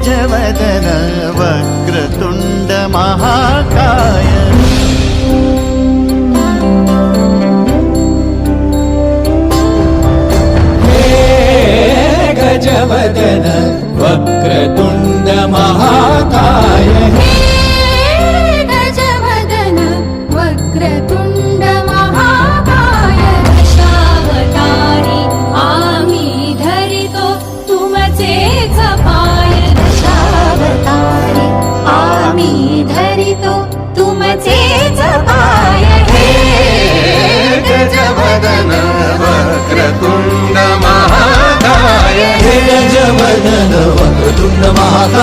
गजवदन वक्रतुण्ड महाकाय। गजवदन वक्रतुण्ड महाकाय। गजवदन वक्रतुण्ड महाकाय। दशावतारी आम्ही धरितो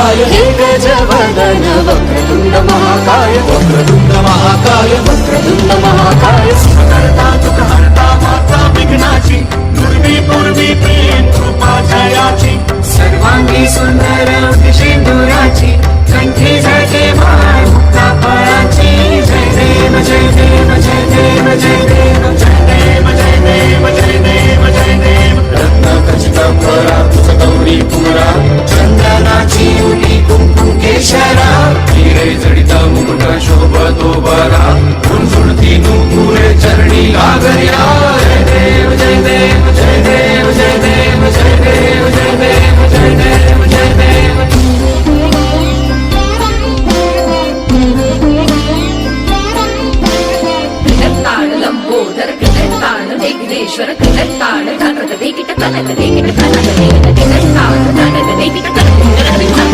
महाकाय। हे गजवदन वक्रतुण्ड महाकाय। वक्रतुण्ड महाकाय। वक्रतुण्ड महाकाय। करता तुक हरता माता विघ्नाची पूर्वी पूर्वी प्रेम कृपा जयाची सर्वांगी सुंदर கிட்ட தனக்கு கிட்ட தனக்கு கிட்ட தனக்கு கிட்ட தனக்கு கிட்ட தனக்கு கிட்ட